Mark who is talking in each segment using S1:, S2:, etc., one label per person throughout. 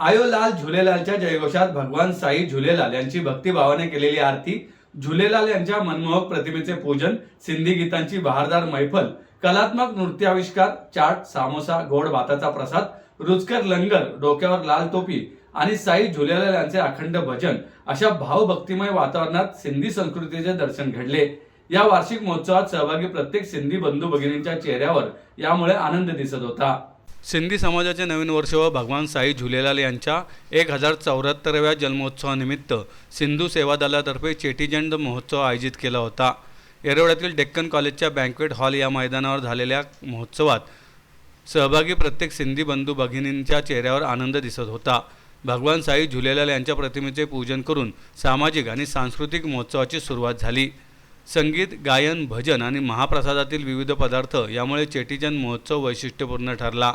S1: आयो लाल झुलेलालच्या जयघोषात भगवान साई झुलेलाल यांची भक्तिभावाने केलेली आरती झुलेलाल यांच्या मनमोहक प्रतिमेचे पूजन सिंधी गीतांची बहारदार मैफल कलात्मक नृत्याविष्कार चाट सामोसा गोड भाताचा प्रसाद रुचकर लंगर डोक्यावर लाल टोपी आणि साई झुलेलाल यांचे अखंड भजन अशा भावभक्तिमय वातावरणात सिंधी संस्कृतीचे दर्शन घडले. या वार्षिक महोत्सवात सहभागी प्रत्येक सिंधी बंधू भगिनींच्या चेहऱ्यावर यामुळे आनंद दिसत होता. सिंधी समाजाचे नवीन वर्ष व भगवान साई झुलेलाल यांच्या एक हजार चौऱ्याहत्तराव्या जन्मोत्सवानिमित्त सिंधू सेवा दलातर्फे चेटीचंड महोत्सव आयोजित केला होता. येरवड्यातील डेक्कन कॉलेजच्या बँक्वेट हॉल या मैदानावर झालेल्या महोत्सवात सहभागी प्रत्येक सिंधी बंधू भगिनींच्या चेहऱ्यावर आनंद दिसत होता. भगवान साई झुलेलाल यांच्या प्रतिमेचे पूजन करून सामाजिक आणि सांस्कृतिक महोत्सवाची सुरुवात झाली. संगीत गायन भजन आणि महाप्रसादातील विविध पदार्थ यामुळे चेटीचंद महोत्सव वैशिष्ट्यपूर्ण ठरला.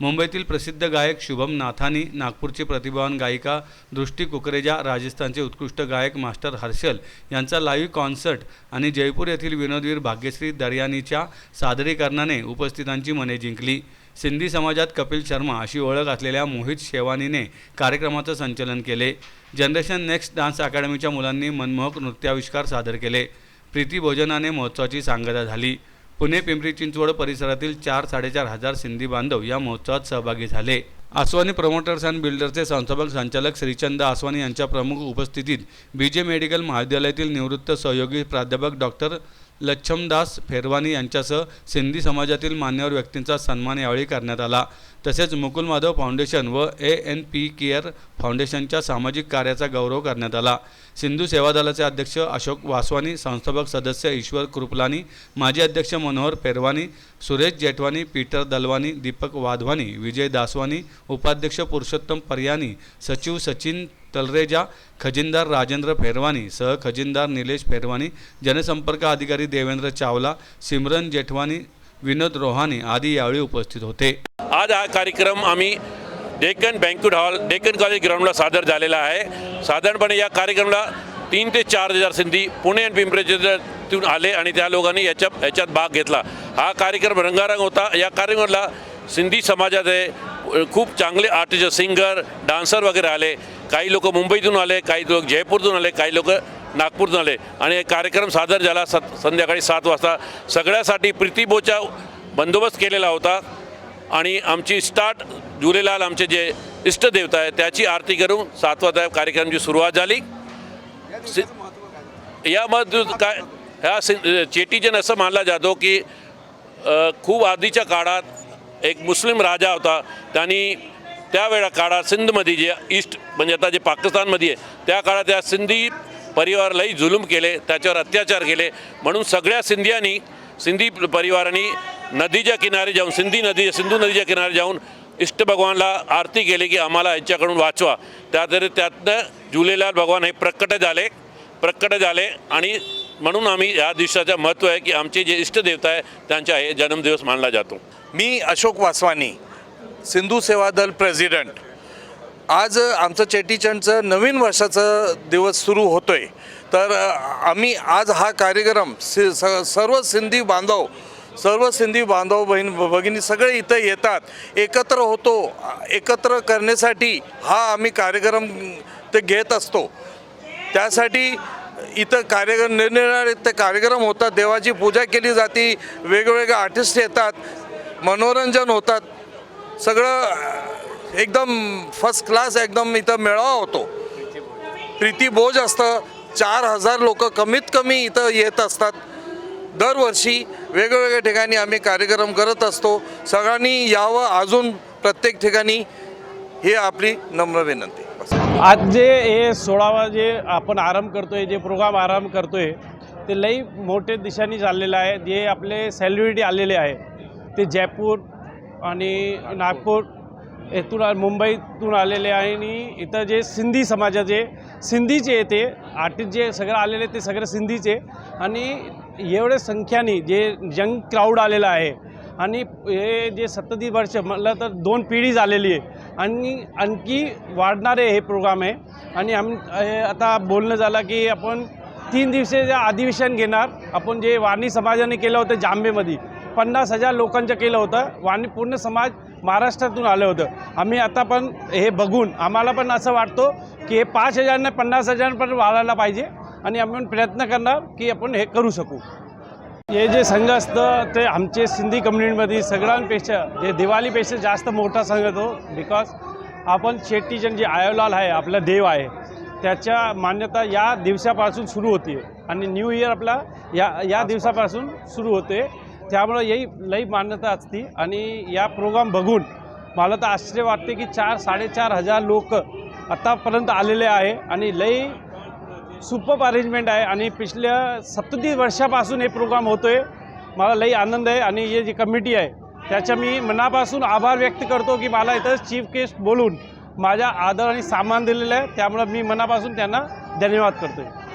S1: मुंबईतील प्रसिद्ध गायक शुभम नाथानी नागपूरची प्रतिभावान गायिका दृष्टी कुकरेजा राजस्थानचे उत्कृष्ट गायक मास्टर हर्षल यांचा लाईव्ह कॉन्सर्ट आणि जयपूर येथील विनोदवीर भाग्यश्री दर्यानीच्या सादरीकरणाने उपस्थितांची मने जिंकली. सिंधी समाजात कपिल शर्मा अशी ओळख असलेल्या मोहित शेवानीने कार्यक्रमाचं संचलन केले. जनरेशन नेक्स्ट डान्स अकॅडमीच्या मुलांनी मनमोहक नृत्याविष्कार सादर केले. प्रीती भोजनाने महोत्सवाची सांगता झाली. पुणे पिंपरी चिंचवड परिसरातील चार साडेचार हजार सिंधी बांधव या महोत्सवात सहभागी झाले. आसवानी प्रमोटर्स अँड बिल्डरचे संस्थापक संचालक श्रीचंद आसवानी यांच्या प्रमुख उपस्थितीत बी जे मेडिकल महाविद्यालयातील निवृत्त सहयोगी प्राध्यापक डॉक्टर लच्छमदास फेरवानी यांच्यासह सिंधी समाजातील मान्यवर व्यक्तींचा सन्मान यावेळी करण्यात आला. तसेच मुकुल माधव फाउंडेशन व ए एन पी केअर फाउंडेशनच्या सामाजिक कार्याचा गौरव करण्यात आला. सिंधू सेवा दलाचे अध्यक्ष अशोक वासवानी संस्थापक सदस्य ईश्वर कृपलानी माजी अध्यक्ष मनोहर पेरवानी सुरेश जेठवानी पीटर दलवानी दीपक वाधवानी विजय दासवानी उपाध्यक्ष पुरुषोत्तम पर्यानी सचिव सचिन तलरेजा खजिनदार राजेंद्र फेरवानी सह खजिनदार निलेश फेरवानी जनसंपर्क अधिकारी देवेंद्र चावला सिमरन जेठवानी विनोद रोहानी आदी यावेळी उपस्थित होते.
S2: आज हा कार्यक्रम आम्ही Deccan banquet hall Deccan college ग्राउंडला सादर झालेला आहे. साधारणपणे या कार्यक्रमाला तीन ते चार हजार सिंधी पुणे आणि पिंपरीतून आले आणि त्या लोकांनी याच्या याच्यात भाग घेतला. हा कार्यक्रम रंगारंग होता. या कार्यक्रमाला सिंधी समाजाचे खूप चांगले आर्टिस्ट सिंगर डान्सर वगैरे आले. काही लोक मुंबईतून आले काही लोक जयपूरतून आले काही लोक नागपूरतून आले. आणि कार्यक्रम सादर झाला सत संध्याकाळी सात वाजता. सगळ्यासाठी प्रीतीबोचा बंदोबस्त केलेला होता. आणि आमची स्टार्ट झुलेलाल आमचे जे इष्टदेवता आहे त्याची आरती करून सात वाजता कार्यक्रमाची सुरुवात झाली. सि- यामध्ये काय ह्या सि असं मानला जातो की खूप आधीच्या काळात एक मुस्लिम राजा होता. त्यांनी त्यावेळा काळात सिंधमध्ये जे ईस्ट म्हणजे आता जे पाकिस्तानमध्ये आहे त्या काळात त्या सिंधी परिवारालाही जुलूम केले त्याच्यावर अत्याचार केले. म्हणून सगळ्या सिंधियांनी सिंधी परिवारांनी नदीच्या किनारी जाऊन सिंधी नदी सिंधू नदीच्या किनारी जाऊन इष्ट भगवानला आरती केली की आम्हाला यांच्याकडून वाचवा. त्यातरी त्यातनं झुलेलाल भगवान हे प्रकट झाले प्रकट झाले आणि म्हणून आम्ही या दिवसाचं महत्त्व आहे की आमचे जे इष्टदेवता आहे त्यांचा हे जन्मदिवस मानला जातो.
S3: मी अशोक वासवानी सिंधू सेवा दल प्रेसिडेंट. आज आमचं चेटीचंडचं नवीन वर्षाचा दिवस सुरू होतो आहे तर आम्ही आज हा कार्यक्रम सि स सर्व सिंधी बांधव सर्व सिंधी बांधव बहीण भगिनी सगळे इथं येतात. एकत्र होतो. एकत्र करण्यासाठी हा आम्ही कार्यक्रम ते घेत असतो. त्यासाठी इथं कार्यक्रम निरनिराळे ते कार्यक्रम होतात. देवाची पूजा केली जाते. वेगवेगळे आर्टिस्ट येतात. मनोरंजन होतात. सगळं एकदम फर्स्ट क्लास एकदम इथं मेळावा होतो. प्रीती भोज असतं. चार हजार लोक कमीत कमी इथं येत असतात. दरवर्षी वेगवेगळ्या ठिकाणी आम्ही कार्यक्रम करत असतो. सगळ्यांनी यावं अजून प्रत्येक ठिकाणी हे आपली नम्र विनंती.
S4: आज जे हे सोळावा जे आपण आराम करतोय जे प्रोग्राम आराम करतोय ते लई मोठे दिशाने चाललेलं आहे. जे आपले सेलिब्रिटी आलेले आहे ते जयपूर आणि नागपूर येथून मुंबईतून आलेले आहे आणि इथं जे सिंधी समाजाचे सिंधीचे येते आर्टिस्ट जे सगळं आलेले ते सगळे सिंधीचे. आणि एवढे संख्याने जे यंग क्राऊड आलेलं आहे आणि हे जे सत्ततीस वर्ष म्हटलं तर दोन पिढी झालेली आहे. आणि आणखी वाढणारे हे प्रोग्राम आहे. आणि आम आता बोलणं झालं की आपण तीन दिवसाचं अधिवेशन घेणार. आपण जे वाणी समाजाने केलं होतं जांबेमध्ये पन्नास हजार लोकांचं केलं होतं. वाणी पूर्ण समाज महाराष्ट्रातून आलं होतं. आम्ही आता पण हे बघून आम्हाला पण असं वाटतो की हे पाच हजारने पन्नास हजारपर्यंत वाढायला पाहिजे आणि आम्ही पण प्रयत्न करणार की आपण हे करू शकू. हे जे संघ असतं ते आमचे सिंधी कम्युनिटीमध्ये सगळ्यांपेक्षा जे दिवाळीपेक्षा जास्त मोठा संघ तो बिकॉज आपण शेट्टीचंद जे आयोलाल आहे आपला देव आहे त्याच्या मान्यता या दिवसापासून सुरू होते आणि न्यू इयर आपला या या दिवसापासून सुरू होते. त्यामुळं यही लई मान्यता असते. आणि या प्रोग्राम बघून मला तर आश्चर्य वाटते की चार साडेचार हजार लोक आत्तापर्यंत आलेले आहे आणि लई सुपब अरेंजमेंट आहे. आणि पिछल्या सत्ततीस वर्षापासून हे प्रोग्राम होतो आहे मला लई आनंद आहे आणि हे जी कमिटी आहे त्याच्या मी मनापासून आभार व्यक्त करतो की मला इथं चीफ गेस्ट बोलून माझ्या आदर आणि सामान दिलेलं आहे. त्यामुळं मी मनापासून त्यांना धन्यवाद करतो आहे